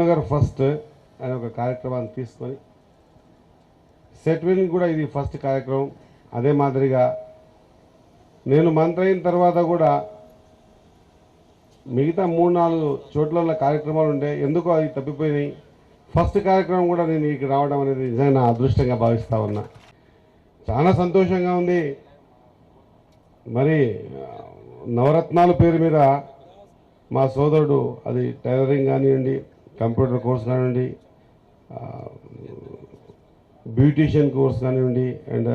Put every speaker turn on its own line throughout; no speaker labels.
Nagar first అనే ఒక కార్యక్రమాన్ని తీసుకొని సెట్విన్ కూడా ఇది ఫస్ట్ కార్యక్రమం. అదే మాదిరిగా నేను మంత్రి అయిన తర్వాత కూడా మిగతా మూడు నాలుగు చోట్ల కార్యక్రమాలు ఉండే ఎందుకో అవి తప్పిపోయినాయి. ఫస్ట్ కార్యక్రమం కూడా నేను ఇక్కడ రావడం అనేది నిజంగా అదృష్టంగా భావిస్తా ఉన్నా. చాలా సంతోషంగా ఉంది. మరి నవరత్నాల పేరు మీద మా సోదరుడు అది టైలరింగ్ కానివ్వండి కంప్యూటర్ కోర్స్ కానివ్వండి బ్యూటీషియన్ కోర్స్ కానివ్వండి అండ్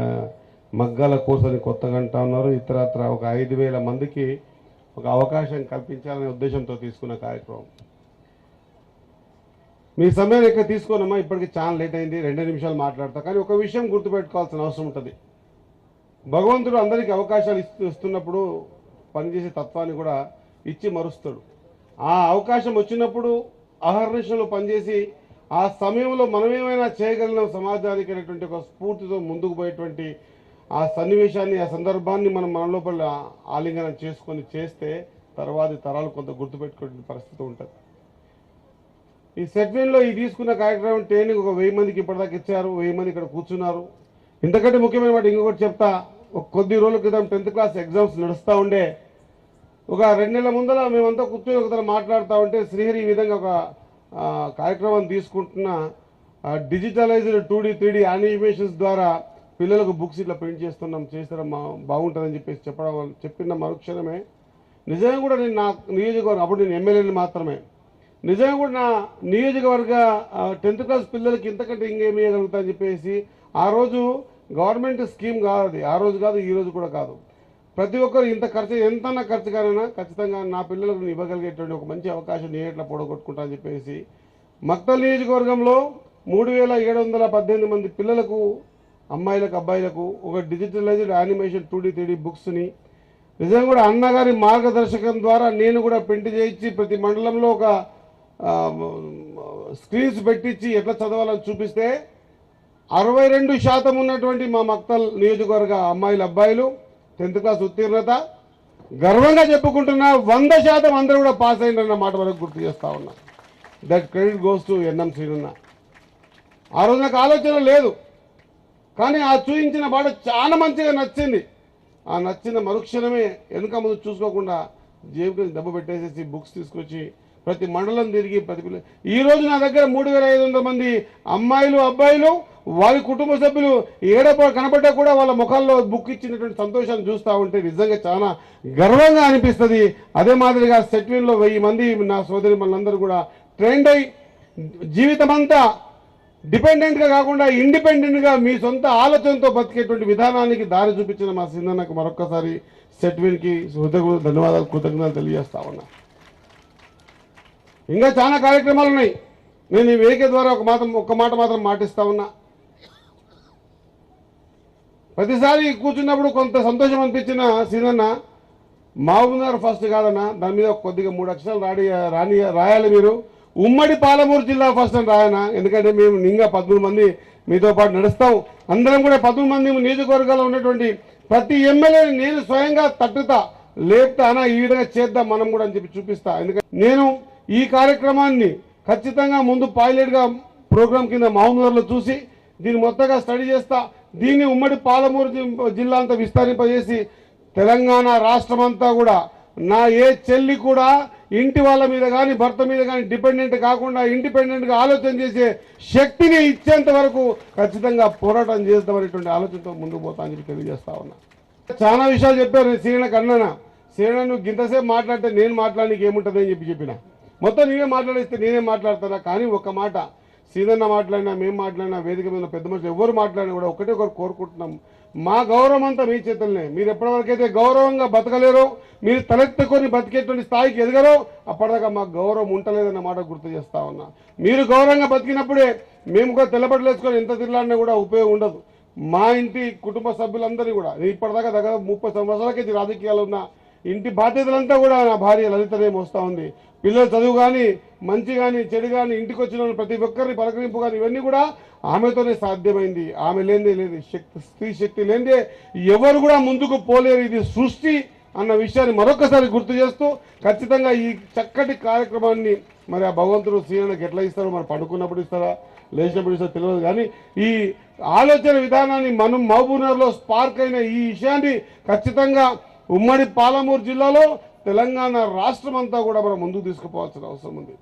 మగ్గాల కోర్స్ అని కొత్తగా అంటా ఉన్నారు. ఇతరత్ర ఒక ఐదు వేల మందికి ఒక అవకాశం కల్పించాలనే ఉద్దేశంతో తీసుకున్న కార్యక్రమం. మీ సమయం ఎక్కడ తీసుకోనమ్మా ఇప్పటికి చాలా లేట్ అయింది రెండు నిమిషాలు మాట్లాడతా. కానీ ఒక విషయం గుర్తుపెట్టుకోవాల్సిన అవసరం ఉంటుంది. భగవంతుడు అందరికీ అవకాశాలు ఇస్తూ ఇస్తున్నప్పుడు పనిచేసే తత్వాన్ని కూడా ఇచ్చి మరుస్తాడు. ఆ అవకాశం వచ్చినప్పుడు అహర్నిశలు పనిచేసి ఆ సమయంలో మనమేమైనా చేయగలిగిన సమాజానికి అనేటువంటి ఒక స్ఫూర్తితో ముందుకు పోయేటువంటి ఆ సన్నివేశాన్ని ఆ సందర్భాన్ని మనం మన లోపల ఆలింగనం చేసుకొని చేస్తే తర్వాతి తరాలు కొంత గుర్తుపెట్టుకునే పరిస్థితి ఉంటుంది. ఈ సెట్మెంట్లో ఈ తీసుకున్న కార్యక్రమం ట్రైనింగ్ ఒక వెయ్యి మందికి ఇప్పటిదాకా ఇచ్చారు వెయ్యి మంది ఇక్కడ కూర్చున్నారు. ఇంతకంటే ముఖ్యమైన మాట ఇంకొకటి చెప్తా ఒక కొద్ది రోజుల క్రితం టెన్త్ క్లాస్ ఎగ్జామ్స్ నడుస్తూ ఉండే ఒక రెండు నెలల ముందర మేమంతా కూర్చొని ఒకసారి మాట్లాడుతూ ఉంటే శ్రీహరి ఈ విధంగా ఒక కార్యక్రమం తీసుకుంటున్న digitalised two D three D animations ద్వారా పిల్లలకు బుక్స్ ఇట్లా ప్రింట్ చేస్తున్నాం చేస్తాం బాగుంటుందని చెప్పేసి చెప్పడం చెప్పిన మరుక్షణమే. నిజంగా కూడా నేను నా నియోజకవర్గం అప్పుడు నేను ఎమ్మెల్యేని మాత్రమే. నిజంగా కూడా నా నియోజకవర్గ టెన్త్ క్లాస్ పిల్లలకి ఇంతకంటే ఇంకేం ఇవ్వగలుగుతా అని చెప్పేసి ఆ రోజు గవర్నమెంట్ స్కీమ్ కాదు అది. ఆ రోజు కాదు ఈ రోజు కూడా కాదు. ప్రతి ఒక్కరు ఇంత ఖర్చు ఎంతన్నా ఖర్చు కానైనా ఖచ్చితంగా నా పిల్లలకు ఇవ్వగలిగేటువంటి ఒక మంచి అవకాశం నేను ఎట్లా పొడగొట్టుకుంటా అని చెప్పేసి మక్తల్ నియోజకవర్గంలో మూడు వేల ఏడు వందల పద్దెనిమిది మంది పిల్లలకు అమ్మాయిలకు అబ్బాయిలకు ఒక digitalised animation two D three బుక్స్ని నిజంగా కూడా అన్నగారి మార్గదర్శకం ద్వారా నేను కూడా ప్రింట్ చేయించి ప్రతి మండలంలో ఒక స్క్రీన్స్ పెట్టించి ఎట్లా చదవాలని చూపిస్తే అరవై రెండు శాతం ఉన్నటువంటి మా మక్తల్ నియోజకవర్గ అమ్మాయిలు అబ్బాయిలు టెన్త్ క్లాస్ ఉత్తీర్ణత. గర్వంగా చెప్పుకుంటున్నా వంద శాతం అందరూ కూడా పాస్ అయిందన్న మాట వరకు గుర్తు చేస్తూ ఉన్నా. That credit goes to N శ్రీనున్న. ఆ రోజు నాకు ఆలోచన లేదు. కానీ ఆ చూపించిన బాట చాలా మంచిగా నచ్చింది. ఆ నచ్చిన మరుక్షణమే వెనుక ముందు చూసుకోకుండా జేబుకి దెబ్బ పెట్టేసేసి బుక్స్ తీసుకొచ్చి ప్రతి మండలం తిరిగి ప్రతి పిల్ల ఈ రోజు నా దగ్గర మూడు వేల ఐదు వందల మంది అమ్మాయిలు అబ్బాయిలు వారి కుటుంబ సభ్యులు ఏడపడ కనబడ్డా కూడా వాళ్ళ ముఖాల్లో బుక్ ఇచ్చినటువంటి సంతోషాన్ని చూస్తూ ఉంటే నిజంగా చాలా గర్వంగా అనిపిస్తుంది. అదే మాదిరిగా సెట్విన్లో వెయ్యి మంది నా సోదరి మనందరూ కూడా ట్రెండ్ అయి జీవితమంతా డిపెండెంట్గా కాకుండా ఇండిపెండెంట్గా మీ సొంత ఆలోచనతో బతికేటువంటి విధానానికి దారి చూపించిన మా సింధన్నకు మరొక్కసారి సెట్విన్కి హృదయ ధన్యవాదాలు కృతజ్ఞతలు తెలియజేస్తా ఉన్నా. ఇంకా చాలా కార్యక్రమాలు ఉన్నాయి. నేను ఈ వేదిక ద్వారా ఒక మాత్రం ఒక్క మాట మాత్రం మాటిస్తా ఉన్నా. ప్రతిసారి కూర్చున్నప్పుడు కొంత సంతోషం అనిపించిన సీనన్న మహబూబ్నగర్ ఫస్ట్ కాదన్న దాని మీద కొద్దిగా మూడు అక్షరాలు రాడి రాని రాయాలి మీరు. ఉమ్మడి పాలమూరు జిల్లా ఫస్ట్ అని రాయనా? ఎందుకంటే మేము నింగా పదమూడు మంది మీతో పాటు నడుస్తాం. అందరం కూడా పదమూడు మంది నియోజకవర్గాల్లో ఉన్నటువంటి ప్రతి ఎమ్మెల్యేని నేను స్వయంగా తట్టుతా లేపుతా అన్న ఈ విధంగా చేద్దాం మనం కూడా అని చెప్పి చూపిస్తా. ఎందుకంటే నేను ఈ కార్యక్రమాన్ని ఖచ్చితంగా ముందు పైలట్గా ప్రోగ్రాం కింద మహబూబ్నగర్లో చూసి దీన్ని మొత్తంగా స్టడీ చేస్తా. దీన్ని ఉమ్మడి పాలమూరు జిల్లా అంతా విస్తరింపజేసి తెలంగాణ రాష్ట్రం అంతా కూడా నా ఏ చెల్లి కూడా ఇంటి వాళ్ళ మీద కానీ భర్త మీద కానీ డిపెండెంట్ కాకుండా ఇండిపెండెంట్గా ఆలోచన చేసే శక్తిని ఇచ్చేంత వరకు ఖచ్చితంగా పోరాటం చేద్దామనేటువంటి ఆలోచనతో ముందుకు పోతా అని చెప్పి తెలియజేస్తా ఉన్నా. చాలా విషయాలు చెప్పారు శ్రీనకు కన్నన. సీరణ నువ్వు గింతసేపు మాట్లాడితే నేను మాట్లాడడానికి ఏముంటుంది అని చెప్పి చెప్పిన. మొత్తం నేనే మాట్లాడిస్తే నేనే మాట్లాడతానా? కానీ ఒక మాట. సీదన్న మాట్లాడినా మేము మాట్లాడినా వేదిక మీద పెద్ద మనుషులు ఎవరు మాట్లాడినా కూడా ఒకటే ఒకరు కోరుకుంటున్నాం. మా గౌరవం అంతా మీ చేతులనే మీరు ఎప్పటివరకైతే గౌరవంగా బతకలేరో మీరు తలెత్తుకొని బతికేటువంటి స్థాయికి ఎదగరో అప్పటిదాకా మాకు గౌరవం ఉంటలేదన్న మాట గుర్తు చేస్తా ఉన్నా. మీరు గౌరవంగా బతికినప్పుడే మేము కూడా తెల్లబడలేసుకొని ఎంత తిరలాడినా కూడా ఉపయోగం ఉండదు. మా ఇంటి కుటుంబ సభ్యులందరినీ కూడా. నేను ఇప్పటిదాకా దగ్గర ముప్పై సంవత్సరాలకి రాజకీయాలు ఉన్న. ఇంటి బాధ్యతలంతా కూడా నా భార్య లలితనే మోస్తా ఉంది. పిల్లల చదువు కానీ మంచి కానీ చెడు కానీ ఇంటికి వచ్చిన ప్రతి ఒక్కరిని పలకరింపు కానీ ఇవన్నీ కూడా ఆమెతోనే సాధ్యమైంది. ఆమె లేనిదే లేదు. శక్తి స్త్రీ శక్తి లేనిదే ఎవరు కూడా ముందుకు పోలేరు. ఇది సృష్టి అన్న విషయాన్ని మరొకసారి గుర్తు చేస్తూ ఖచ్చితంగా ఈ చక్కటి కార్యక్రమాన్ని మరి ఆ భగవంతుడు శ్రీలకు ఎట్లా ఇస్తారో మరి పడుకున్నప్పుడు ఇస్తారా లేచినప్పుడు ఇస్తారో తెలియదు కానీ ఈ ఆలోచన విధానాన్ని మనం మహబూబ్నగర్లో స్పార్క్ అయిన ఈ విషయాన్ని ఖచ్చితంగా ఉమ్మడి పాలమూరు జిల్లాలో తెలంగాణ రాష్ట్రం అంతా కూడా మనం ముందుకు తీసుకుపోవాల్సిన అవసరం ఉంది.